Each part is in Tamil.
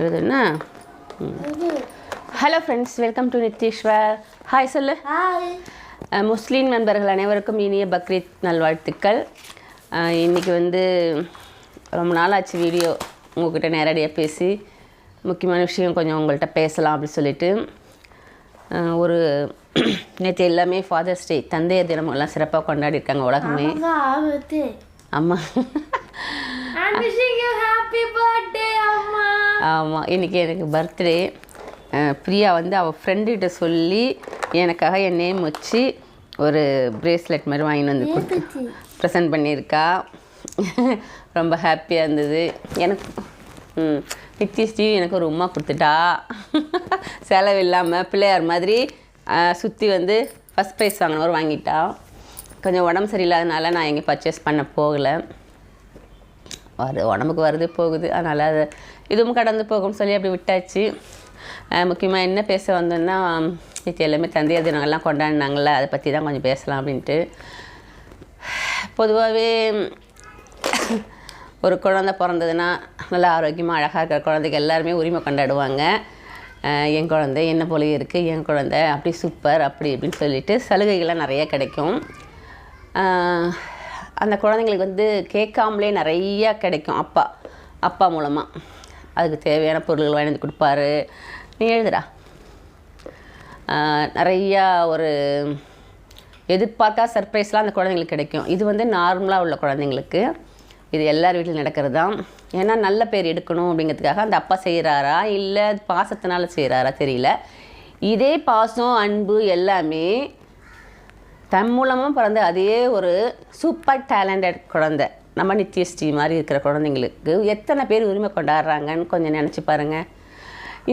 எழுதுனா hello friends welcome to Nitheeswar hi சொல்லு. முஸ்லீம் நண்பர்கள் அனைவருக்கும் இனிய பக்ரீத் நல்வாழ்த்துக்கள். அஹ், இன்னைக்கு வந்து ரொம்ப நாள் ஆச்சு வீடியோ உங்ககிட்ட நேரடியாக பேசி முக்கியமான விஷயம் கொஞ்சம் உங்கள்கிட்ட பேசலாம் அப்படின்னு சொல்லிட்டு. ஒரு நேற்று எல்லாமே ஃபாதர்ஸ் டே தந்தையர் தினம் எல்லாம் சிறப்பாக கொண்டாடிருக்காங்க உலகமே. அம்மா. ஆமாம் இன்றைக்கி எனக்கு பர்த்டே பிரியா வந்து அவள் ஃப்ரெண்டுகிட்ட சொல்லி எனக்காக என் நேம் வச்சு ஒரு பிரேஸ்லெட் மாதிரி வாங்கிட்டு வந்து கொடுத்து. ப்ரெசென்ட் பண்ணியிருக்கா. ரொம்ப ஹாப்பியாக இருந்தது. எனக்கு ம் நித்யஸ்ரீ எனக்கு ஒரு உமா கொடுத்துட்டா. செலவு இல்லாமல் பிள்ளையார் மாதிரி சுற்றி வந்து ஃபஸ்ட் ப்ரைஸ் வாங்கினவர் வாங்கிட்டா. கொஞ்சம் உடம்பு சரியில்லாதனால நான் எங்கே பர்ச்சேஸ் பண்ண போகலை. வருது உடம்புக்கு வருது போகுது. அதனால் அது இதுவும் கடந்து போகும்னு சொல்லி அப்படி விட்டாச்சு. முக்கியமாக என்ன பேச வந்தோன்னா இது எல்லாமே தந்தையர் தினங்கள்லாம் கொண்டாடினாங்களே அதை பற்றி தான் கொஞ்சம் பேசலாம் அப்படின்ட்டு. பொதுவாகவே ஒரு குழந்தை பிறந்ததுன்னா நல்லா ஆரோக்கியமாக அழகாக இருக்கிற குழந்தைக்கு எல்லாருமே உரிமை கொண்டாடுவாங்க. என் குழந்தை என்ன போல இருக்குது என் குழந்தை அப்படி சூப்பர் அப்படி இப்படின்னு சொல்லிட்டு சலுகைகள்லாம் நிறைய கிடைக்கும். அந்த குழந்தைங்களுக்கு வந்து கேட்காமலே நிறையா கிடைக்கும் அப்பா அப்பா மூலமாக அதுக்கு தேவையான பொருள்கள் வாங்கி கொடுப்பாரு. நீ எழுதுடா. நிறையா ஒரு எதிர்பார்க்கா சர்ப்ரைஸ்லாம் அந்த குழந்தைங்களுக்கு கிடைக்கும். இது வந்து நார்மலாக உள்ள குழந்தைங்களுக்கு. இது எல்லார் வீட்டிலும் நடக்கிறது தான். ஏன்னா நல்ல பேர் எடுக்கணும் அப்படிங்கிறதுக்காக அந்த அப்பா செய்கிறாரா இல்லை பாசத்தினால செய்கிறாரா தெரியல. இதே பாசம் அன்பு எல்லாமே தன் மூலமாக பிறந்த அதே ஒரு சூப்பர் டேலண்டட் குழந்தை. நம்ம நித்யஸ்ரீ மாதிரி இருக்கிற குழந்தைங்களுக்கு எத்தனை பேர் உரிமை கொண்டாடுறாங்கன்னு கொஞ்சம் நினச்சி பாருங்கள்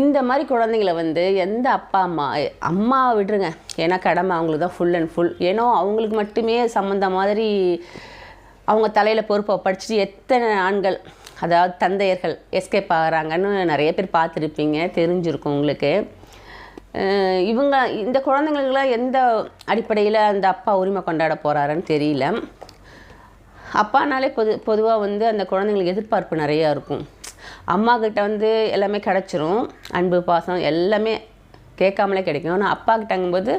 இந்த மாதிரி குழந்தைங்கள வந்து எந்த அப்பா அம்மா அம்மாவை விடுருங்க ஏன்னா கடமை அவங்களுக்கு தான் ஃபுல் அண்ட் ஃபுல் ஏன்னா அவங்களுக்கு மட்டுமே சம்மந்த மாதிரி அவங்க தலையில் பொறுப்பை படிச்சுட்டு எத்தனை ஆண்கள் அதாவது தந்தையர்கள் எஸ்கேப் ஆகிறாங்கன்னு நிறைய பேர் பார்த்துருப்பீங்க தெரிஞ்சிருக்கும் உங்களுக்கு. இவங்க இந்த குழந்தைங்களுக்குலாம் எந்த அடிப்படையில் அந்த அப்பா உரிமை கொண்டாட போகிறாருன்னு தெரியல. அப்பானாலே பொது பொதுவாக வந்து அந்த குழந்தைங்களுக்கு எதிர்பார்ப்பு நிறையா இருக்கும். அம்மா கிட்ட வந்து எல்லாமே கிடச்சிரும். அன்பு பாசம் எல்லாமே கேட்காமலே கிடைக்கும். ஆனால் அப்பா கிட்டங்கும்போது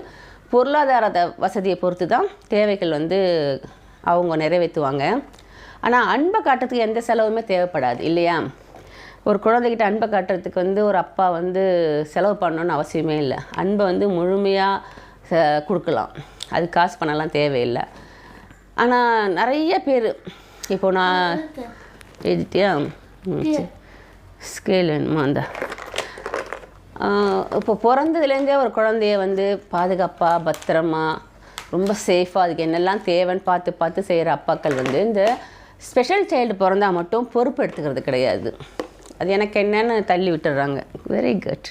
பொருளாதார வசதியை பொறுத்து தான் தேவைகள் வந்து அவங்க நிறைவேற்றுவாங்க. ஆனால் அன்பை காட்டுறதுக்கு எந்த செலவுமே தேவைப்படாது இல்லையா? ஒரு குழந்தைகிட்ட அன்பை காட்டுறதுக்கு வந்து ஒரு அப்பா வந்து செலவு பண்ணணும்னு அவசியமே இல்லை. அன்பை வந்து முழுமையாக ச- கொடுக்கலாம். அது காசு பண்ணலாம் தேவையில்லை. ஆனால் நிறைய பேர் இப்போ நான் எழுதிட்டியா ஸ்கேல் வேணுமா? அந்த. இப்போ பிறந்ததுலேருந்தே ஒரு குழந்தைய வந்து பாதுகாப்பாக பத்திரமா ரொம்ப சேஃபாக அதுக்கு என்னெல்லாம் தேவைன்னு பார்த்து பார்த்து செய்கிற அப்பாக்கள் வந்து இந்த ஸ்பெஷல் சைல்டு பிறந்தா மட்டும் பொறுப்பு எடுத்துக்கிறது கிடையாது. அது எனக்கு என்னன்னு தள்ளி விட்டுடுறாங்க வெரி குட்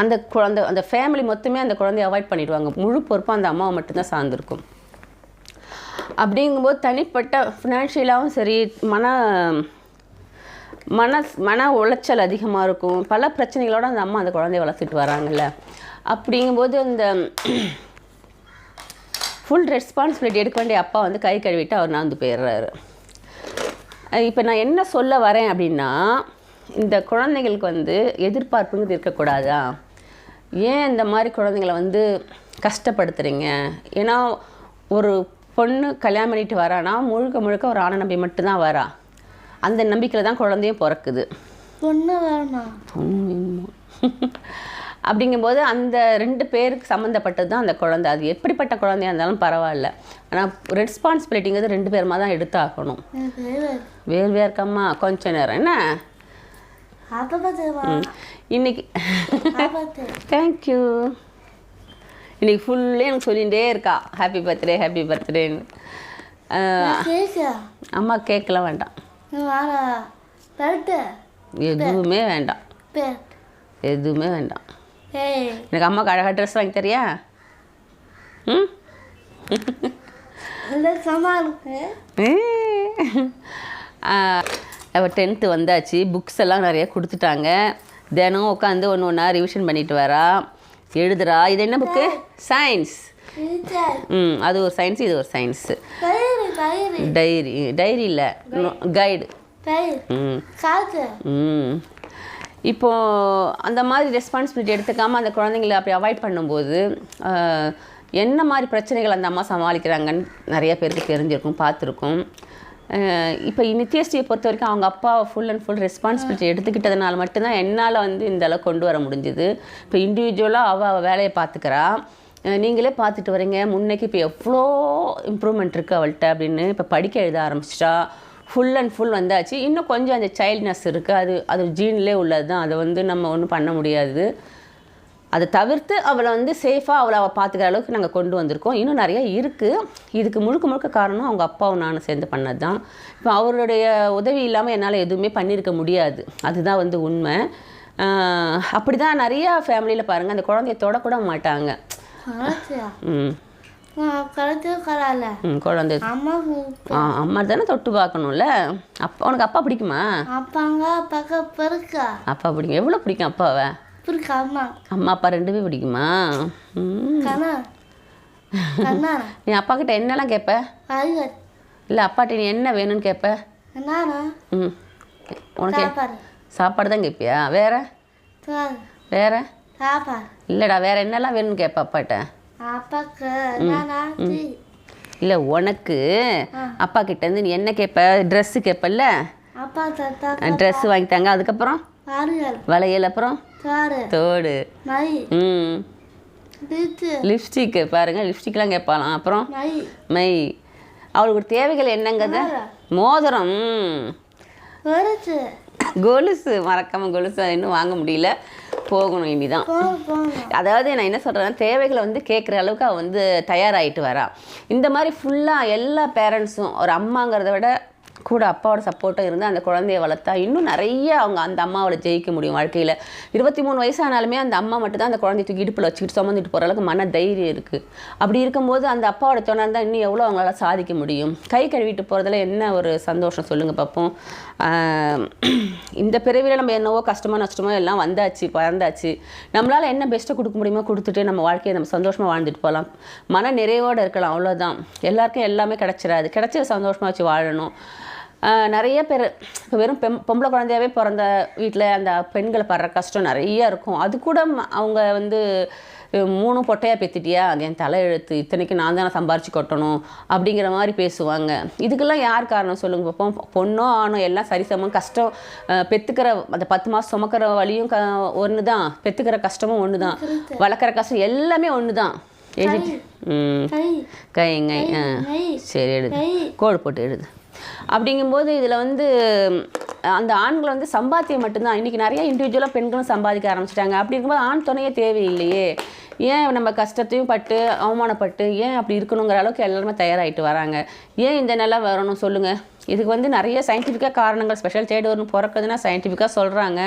அந்த குழந்தை அந்த ஃபேமிலி மொத்தமே அந்த குழந்தைய அவாய்ட் பண்ணிடுவாங்க. முழு பொறுப்பும் அந்த அம்மாவை மட்டும்தான் சார்ந்திருக்கும். அப்படிங்கும்போது தனிப்பட்ட ஃபினான்ஷியலாகவும் சரி மன மன மன உளைச்சல் அதிகமாக இருக்கும். பல பிரச்சனைகளோட அந்த அம்மா அந்த குழந்தைய வளர்த்துட்டு வராங்கல்ல. அப்படிங்கும்போது அந்த ஃபுல் ரெஸ்பான்சிபிலிட்டி எடுக்க வேண்டிய அப்பா வந்து கை கழுவிட்டு அவர் நாந்து போயிடுறாரு. இப்போ நான் என்ன சொல்ல வரேன் அப்படின்னா இந்த குழந்தைங்களுக்கு வந்து எதிர்பார்ப்புங்கிறது இருக்கக்கூடாதா? ஏன் இந்த மாதிரி குழந்தைங்கள வந்து கஷ்டப்படுத்துறீங்க? ஏன்னா ஒரு பொண்ணு கல்யாணம் பண்ணிட்டு வரானா முழுக்க முழுக்க ஒரு ஆணை நம்பி மட்டும்தான் வரா. அந்த நம்பிக்கையில் தான் குழந்தையும் பிறக்குது. பொண்ணு வேணுமா? அப்படிங்கும்போது அந்த ரெண்டு பேருக்கு சம்மந்தப்பட்டது தான் அந்த குழந்தை. அது எப்படிப்பட்ட குழந்தையா இருந்தாலும் பரவாயில்ல. ஆனால் ரெஸ்பான்சிபிலிட்டிங்கிறது ரெண்டு பேருமா தான் எடுத்தாகணும். வேறு வேர்க்கம்மா கொஞ்ச நேரம். என்ன? இன்னைக்கு தேங்க்யூ இன்னைக்கு ஃபுல்லே எனக்கு சொல்லிகிட்டே இருக்கா. ஹாப்பி பர்த்டே ஹாப்பி பர்த்டேன்னு அம்மா கேட்கலாம் வேண்டாம். எதுவுமே வேண்டாம். எதுவுமே வேண்டாம். எனக்கு அம்மாவுக்கு அழகாக ட்ரெஸ் வாங்கி தரியா? ம்? அவள் டென்த்து வந்தாச்சு. புக்ஸ் எல்லாம் நிறைய கொடுத்துட்டாங்க. தினம் உட்காந்து ஒன்று ஒன்றா ரிவிஷன் பண்ணிட்டு வரா. எழுதுறா. இது என்ன புக்கு சயின்ஸ் ம் அது ஒரு சயின்ஸ் இது ஒரு சயின்ஸு டைரி டைரி இல்லை. கைடு ம். ம். இப்போ அந்த மாதிரி ரெஸ்பான்சிபிலிட்டி எடுத்துக்காமல் அந்த குழந்தைங்கள அப்படி அவாய்ட் பண்ணும்போது என்ன மாதிரி பிரச்சனைகள் அந்த அம்மா சமாளிக்கிறாங்கன்னு நிறைய பேருக்கு தெரிஞ்சிருக்கும் பார்த்துருக்கும். இப்போ நித்யஸ்ரீயை பொறுத்த வரைக்கும் அவங்க அப்பா ஃபுல் அண்ட் ஃபுல் ரெஸ்பான்சிபிலிட்டி எடுத்துக்கிட்டதுனால மட்டும்தான் என்னால் வந்து இந்த அளவுக்கு கொண்டு வர முடிஞ்சுது. இப்போ இண்டிவிஜுவலாக அவள் அவள் வேலையை பார்த்துக்கிறா. நீங்களே பார்த்துட்டு வரீங்க. முன்னைக்கு இப்போ எவ்வளோ இம்ப்ரூவ்மெண்ட் இருக்குது அவள்கிட்ட அப்படின்னு இப்போ படிக்க எழுத ஆரம்பிச்சிட்டா. ஃபுல் அண்ட் ஃபுல் வந்தாச்சு. இன்னும் கொஞ்சம் அந்த சைல்ட்னஸ் இருக்குது அது அது ஜீன்லேயே உள்ளது தான் அதை வந்து நம்ம ஒன்றும் பண்ண முடியாது. அதை தவிர்த்து அவளை வந்து சேஃபாக அவளை அவள் பார்த்துக்கிற அளவுக்கு நாங்கள் கொண்டு வந்திருக்கோம். இன்னும் நிறைய இருக்குது இதுக்கு முழுக்க முழுக்க காரணம் அவங்க அப்பாவும் நானும் சேர்ந்து பண்ணது தான் இப்போ அவருடைய உதவி இல்லாமல் என்னால் எதுவுமே பண்ணியிருக்க முடியாது. அதுதான் வந்து உண்மை. அப்படி தான் நிறையா ஃபேமிலியில் பாருங்கள் அந்த குழந்தைய தொடக்கூட மாட்டாங்க. ம். குழந்தை. அம்மா ஆ அம்மா தானே தொட்டு பார்க்கணும்ல? அப்பா உனக்கு அப்பா பிடிக்குமா? அப்பாங்க பக்க பெருக்கா. அப்பா பிடிக்கும். எவ்வளோ பிடிக்கும் அப்பாவை? அம்மா. அம்மா அப்பா ரெண்டுமே பிடிக்குமா? நீ அப்பா கிட்ட என்னெல்லாம் கேட்ப இல்லை அப்பாட்ட நீ என்ன வேணும்னு கேட்ப ம். உனக்கு சாப்பாடு. சாப்பாடு தான் கேட்பியா வேற? வேற? இல்லைடா வேற என்னெல்லாம் வேணும்னு கேட்ப அப்பாட்ட? அப்பாக்கு இல்லை உனக்கு அப்பா கிட்ட இருந்து நீ என்ன கேட்ப ட்ரெஸ்ஸு கேட்பல்ல ட்ரெஸ்ஸு வாங்கித்தாங்க அதுக்கப்புறம்? வளையல். அப்புறம்? தோடு. மை. லிப்ஸ்டிக்கு. பாருங்கள் லிப்ஸ்டிக்லாம் கேட்பாலாம் அப்புறம்? மை. அவளுக்கு தேவைகள் என்னங்கிறது மோதிரம். கொலுசு மறக்காம கொலுசு இன்னும் வாங்க முடியல. போகணும் இனிதான். அதாவது நான் என்ன சொல்கிறேன்னா தேவைகளை வந்து கேட்குற அளவுக்கு அவள் வந்து தயாராகிட்டு வரா. இந்த மாதிரி ஃபுல்லாக எல்லா பேரண்ட்ஸும் ஒரு அம்மாங்கிறத விட கூட அப்பாவோட சப்போர்ட்டாக இருந்து அந்த குழந்தைய வளர்த்தா இன்னும் நிறைய அவங்க அந்த அம்மாவோட ஜெயிக்க முடியும் வாழ்க்கையில். இருபத்தி மூணு வயசானாலுமே அந்த அம்மா மட்டும் தான் அந்த குழந்தைய தூக்கி இடுப்பில் வச்சுக்கிட்டு சுமந்துட்டு போகிற அளவுக்கு மன தைரியம் இருக்குது அப்படி இருக்கும்போது அந்த அப்பாவோட துணை இருந்தால் இன்னும் எவ்வளோ அவங்களால சாதிக்க முடியும்? கை கழுவிட்டு போகிறதுல என்ன ஒரு சந்தோஷம் சொல்லுங்கள் பார்ப்போம் இந்த பிறவியில் நம்ம என்னவோ கஷ்டமோ நஷ்டமோ எல்லாம் வந்தாச்சு பறந்தாச்சு நம்மளால் என்ன பெஸ்ட்டை கொடுக்க முடியுமோ கொடுத்துட்டு நம்ம வாழ்க்கையை நம்ம சந்தோஷமாக வாழ்ந்துட்டு போகலாம் மன நிறைவோடு இருக்கலாம் அவ்வளோதான் எல்லாருக்கும் எல்லாமே கிடச்சிடாது கிடச்ச சந்தோஷமாக வச்சு வாழணும். நிறைய பேர் இப்போ வெறும் பெம் பொம்பளை குழந்தையாவே பிறந்த வீட்டில் அந்த பெண்களை படுற கஷ்டம் நிறைய இருக்கும். அது கூட அவங்க வந்து மூணு பொட்டையாக பெத்திட்டியா? அது என் தலை எழுத்து இத்தனைக்கு நான் தானே சம்பாரிச்சு கொட்டணும் அப்படிங்கிற மாதிரி பேசுவாங்க. இதுக்கெல்லாம் யார் காரணம் சொல்லுங்க பார்ப்போம் பொண்ணோ ஆணோ எல்லாம் சரிசமம். கஷ்டம் அஹ் பெத்துக்கிற அந்த பத்து மாதம் சுமக்கிற வழியும் க ஒன்று தான் பெத்துக்கிற கஷ்டமும் ஒன்று தான் வளர்க்குற கஷ்டம் எல்லாமே ஒன்று தான் எழுதி ம். கைங்க சரி எழுது. கோடு போட்டு எழுது. அப்படிங்கும்போது இதில் வந்து அந்த ஆண்கள் வந்து சம்பாத்தியம் மட்டும்தான். இன்றைக்கி நிறைய இண்டிவிஜுவலாக பெண்களும் சம்பாதிக்க ஆரம்பிச்சிட்டாங்க. அப்படி இருக்கும்போது ஆண் துணையே தேவையில்லையே. ஏன் நம்ம கஷ்டத்தையும் பட்டு அவமானப்பட்டு ஏன் அப்படி இருக்கணுங்கிற அளவுக்கு எல்லாருமே தயாராகிட்டு வராங்க. ஏன் இந்த நிலை வரணும் சொல்லுங்கள் இதுக்கு வந்து நிறைய சயின்டிஃபிக்காக காரணங்கள் ஸ்பெஷல் சைடு ஒன்று பிறக்குதுன்னா சயின்டிஃபிக்காக சொல்கிறாங்க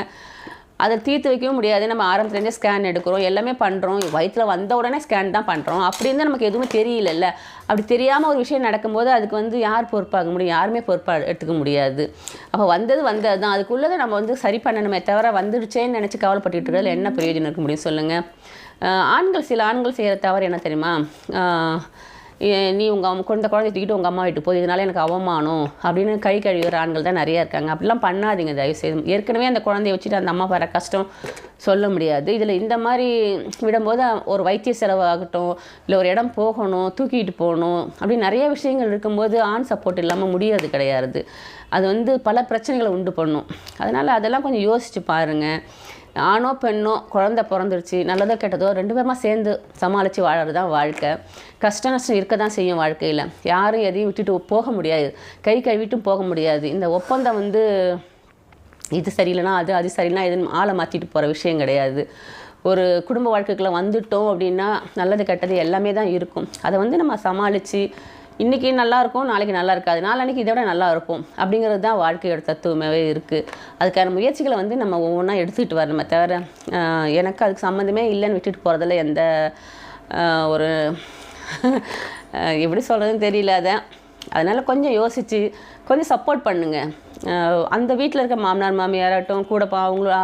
அதை தீர்த்து வைக்கவும் முடியாது. நம்ம ஆரம்பத்துலேருந்தே ஸ்கேன் எடுக்கிறோம். எல்லாமே பண்ணுறோம் வயிற்றில் வந்த உடனே ஸ்கேன் தான் பண்ணுறோம் அப்படி இருந்தால் நமக்கு எதுவுமே தெரியலல்ல. அப்படி தெரியாமல் ஒரு விஷயம் நடக்கும்போது அதுக்கு வந்து யார் பொறுப்பாக முடியும்? யாருமே பொறுப்பாக எடுத்துக்க முடியாது. அப்போ வந்தது வந்தது தான் அதுக்குள்ளதை நம்ம வந்து சரி பண்ணணுமே தவிர வந்துடுச்சேன்னு நினச்சி கவலைப்பட்டுக்கிட்டு இருக்கிறதுல என்ன பிரயோஜனம் இருக்க முடியும் சொல்லுங்கள் ஆண்கள் சில ஆண்கள் செய்கிற தவறு என்ன தெரியுமா? நீ உங்கள் குழந்தை குழந்தை தூக்கிட்டு உங்கள் அம்மா வீட்டுக்கு போய் இதனால் எனக்கு அவமானம் அப்படின்னு கை கழுவுற ஆண்கள் தான் நிறையா இருக்காங்க. அப்படிலாம் பண்ணாதீங்க தயவு செய்து ஏற்கனவே அந்த குழந்தைய வச்சுட்டு அந்த அம்மா வர கஷ்டம் சொல்ல முடியாது. இதில் இந்த மாதிரி விடும்போது ஒரு வைத்திய செலவாகட்டும் இல்லை ஒரு இடம் போகணும் தூக்கிட்டு போகணும் அப்படி நிறைய விஷயங்கள் இருக்கும்போது ஆண் சப்போர்ட் இல்லாமல் முடியாது கிடையாது. அது வந்து பல பிரச்சனைகளை உண்டு பண்ணும். அதனால் அதெல்லாம் கொஞ்சம் யோசித்து பாருங்கள் ஆணோ பெண்ணோ குழந்த பிறந்துருச்சு நல்லதோ கெட்டதோ ரெண்டு பேருமா சேர்ந்து சமாளித்து வாழறது தான் வாழ்க்கை. கஷ்ட நஷ்டம் இருக்க தான் செய்யும் வாழ்க்கையில். யாரும் எதையும் விட்டுட்டு போக முடியாது. கை கழுவிட்டும் போக முடியாது. இந்த ஒப்பந்தம் வந்து இது சரியில்லைனா அது அது சரியில்லைனா எதுவும் ஆளை மாற்றிட்டு போகிற விஷயம் கிடையாது. ஒரு குடும்ப வாழ்க்கைக்குள்ளே வந்துட்டோம் அப்படின்னா நல்லது கெட்டது எல்லாமே தான் இருக்கும். அதை வந்து நம்ம சமாளித்து இன்றைக்கி நல்லா இருக்கும் நாளைக்கு நல்லா இருக்காது நாளைக்கு இதை விட நல்லா இருக்கும் அப்படிங்கிறது தான் வாழ்க்கையோட தத்துவமாகவே இருக்குது அதுக்கான முயற்சிகளை வந்து நம்ம ஒவ்வொன்றா எடுத்துக்கிட்டு வரணுமே தவிர எனக்கு அதுக்கு சம்மந்தமே இல்லைன்னு விட்டுட்டு போகிறதுல எந்த ஒரு எப்படி சொல்கிறதுன்னு தெரியல அதை. அதனால் கொஞ்சம் யோசித்து கொஞ்சம் சப்போர்ட் பண்ணுங்கள் அந்த வீட்டில் இருக்க மாமனார் மாமியாராகட்டும் கூட பா அவங்கள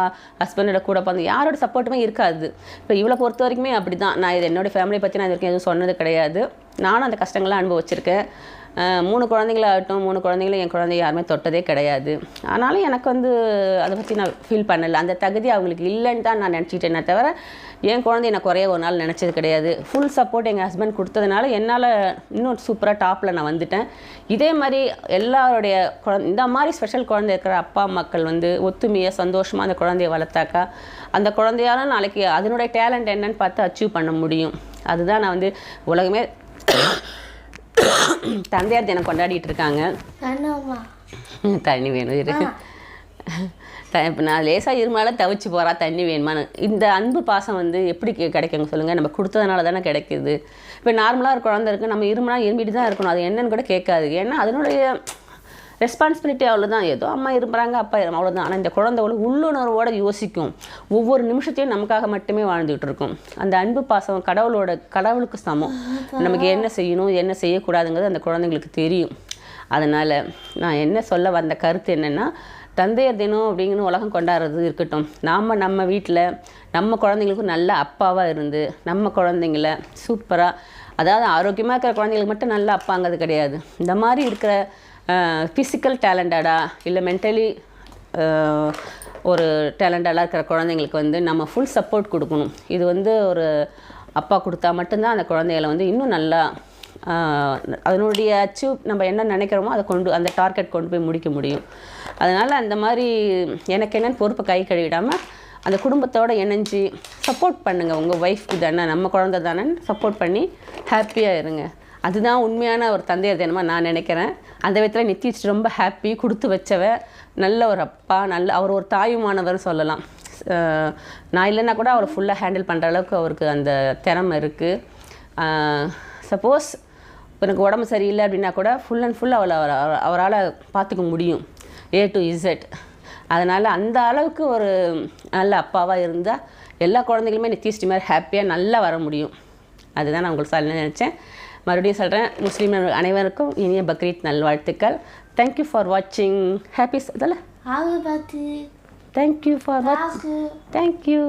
ஹஸ்பண்டோட கூட பார்த்து யாரோட சப்போர்ட்டுமே இருக்காது. இப்போ இவளை பொறுத்த வரைக்குமே அப்படி தான் நான் இது என்னோடய ஃபேமிலியை பற்றி நான் இது வரைக்கும் எதுவும் சொன்னது கிடையாது. நானும் அந்த கஷ்டங்கள்லாம் அனுபவிச்சிருக்கேன். மூணு குழந்தைங்களாகட்டும் மூணு குழந்தைங்கள என் குழந்தைய யாருமே தொட்டதே கிடையாது. ஆனாலும் எனக்கு வந்து அதை பற்றி நான் ஃபீல் பண்ணலை. அந்த தகுதி அவங்களுக்கு இல்லைன்னு தான் நான் நினச்சிக்கிட்டேனே தவிர என் குழந்தைய நான் குறைய ஒரு நாள் நினச்சது கிடையாது. ஃபுல் சப்போர்ட் எங்கள் ஹஸ்பண்ட் கொடுத்ததுனால என்னால் இன்னும் சூப்பராக டாப்பில் நான் வந்துட்டேன். இதே மாதிரி எல்லாருடைய குழந்தை இந்த மாதிரி ஸ்பெஷல் குழந்தை இருக்கிற அப்பா மக்கள் வந்து ஒத்துமையாக சந்தோஷமாக அந்த குழந்தைய வளர்த்தாக்கா அந்த குழந்தையால நாளைக்கு அதனுடைய டேலண்ட் என்னன்னு பார்த்து அச்சீவ் பண்ண முடியும். அதுதான் நான் வந்து உலகமே தந்தையார் தினம் கொண்டாடிட்டு இருக்காங்க தண்ணி வேணும் இரு. த- இப்போ நான் லேசாக இருமலால தவிச்சு போகிறா தண்ணி வேணுமான்னு. இந்த அன்பு பாசம் வந்து எப்படி கிடைக்குங்க சொல்லுங்கள் நம்ம கொடுத்ததுனால தானே கிடைக்குது. இப்போ நார்மலாக ஒரு குழந்தை இருக்குது நம்ம இருமலா இருமிட்டு தான் இருக்கணும். அது என்னன்னு கூட கேட்காது. ஏன்னா அதனுடைய ரெஸ்பான்சிபிலிட்டி அவ்வளோதான் ஏதோ அம்மா இருப்புறாங்க அப்பா இரு அவ்வளோதான் ஆனால் இந்த குழந்தை அவ்வளோ உள்ளுணர்வோட யோசிக்கும். ஒவ்வொரு நிமிஷத்தையும் நமக்காக மட்டுமே வாழ்ந்துகிட்டு இருக்கும். அந்த அன்பு பாசம் கடவுளோட கடவுளுக்கு சமம். நமக்கு என்ன செய்யணும் என்ன செய்யக்கூடாதுங்கிறது அந்த குழந்தைங்களுக்கு தெரியும். அதனால் நான் என்ன சொல்ல வந்த கருத்து என்னென்னா தந்தையர் தினம் அப்படிங்கன்னு உலகம் கொண்டாடுறது இருக்கட்டும். நாம் நம்ம வீட்டில் நம்ம குழந்தைங்களுக்கும் நல்ல அப்பாவாக இருந்து நம்ம குழந்தைங்கள சூப்பராக அதாவது ஆரோக்கியமாக இருக்கிற குழந்தைங்களுக்கு மட்டும் நல்ல அப்பாங்கிறது கிடையாது. இந்த மாதிரி இருக்கிற ஃபிசிக்கல் டேலண்டடா இல்லை மென்டலி ஒரு டேலண்டடாக இருக்கிற குழந்தைங்களுக்கு வந்து நம்ம ஃபுல் சப்போர்ட் கொடுக்கணும். இது வந்து ஒரு அப்பா கொடுத்தா மட்டும்தான் அந்த குழந்தைகளை வந்து இன்னும் நல்லா அதனுடைய அச்சீவ் நம்ம என்ன நினைக்கிறோமோ அதை கொண்டு அந்த டார்கெட் கொண்டு போய் முடிக்க முடியும். அதனால் அந்த மாதிரி எனக்கு என்னன்னு பொறுப்பை கை கழுவிடாமல் அந்த குடும்பத்தோடு இணைஞ்சு சப்போர்ட் பண்ணுங்கள் உங்கள் ஒய்ஃப்க்கு தானே நம்ம குழந்த தானேன்னு சப்போர்ட் பண்ணி ஹாப்பியாக இருங்க. அதுதான் உண்மையான ஒரு தந்தையர் தினமாக நான் நினைக்கிறேன். அந்த விதத்தில் நித்திஷ் ரொம்ப ஹாப்பி கொடுத்து வச்சவ நல்ல ஒரு அப்பா நல்ல அவர் ஒரு தாயுமானவர் சொல்லலாம். நான் இல்லைன்னா கூட அவர் ஃபுல்லாக ஹேண்டில் பண்ணுற அளவுக்கு அவருக்கு அந்த திறமை இருக்குது சப்போஸ் எனக்கு உடம்பு சரியில்லை அப்படின்னா கூட ஃபுல் அண்ட் ஃபுல் அவளை அவர் அவரால் பார்த்துக்க முடியும். ஏ டு இசட் அதனால் அந்த அளவுக்கு ஒரு நல்ல அப்பாவாக இருந்தால் எல்லா குழந்தைகளுமே நித்திஷ்டி மாதிரி ஹாப்பியாக நல்லா வர முடியும். அதுதான் நான் உங்களுக்கு சொல்ல நினச்சேன். மறுபடியும் சொல்கிறேன் முஸ்லீம் அனைவருக்கும் இனிய பக்ரீத் நல்வாழ்த்துக்கள். தேங்க்யூ ஃபார் வாட்சிங் ஹாப்பி அதில் தேங்க்யூ ஃபார் வாட்ச் ஆகு. Thank you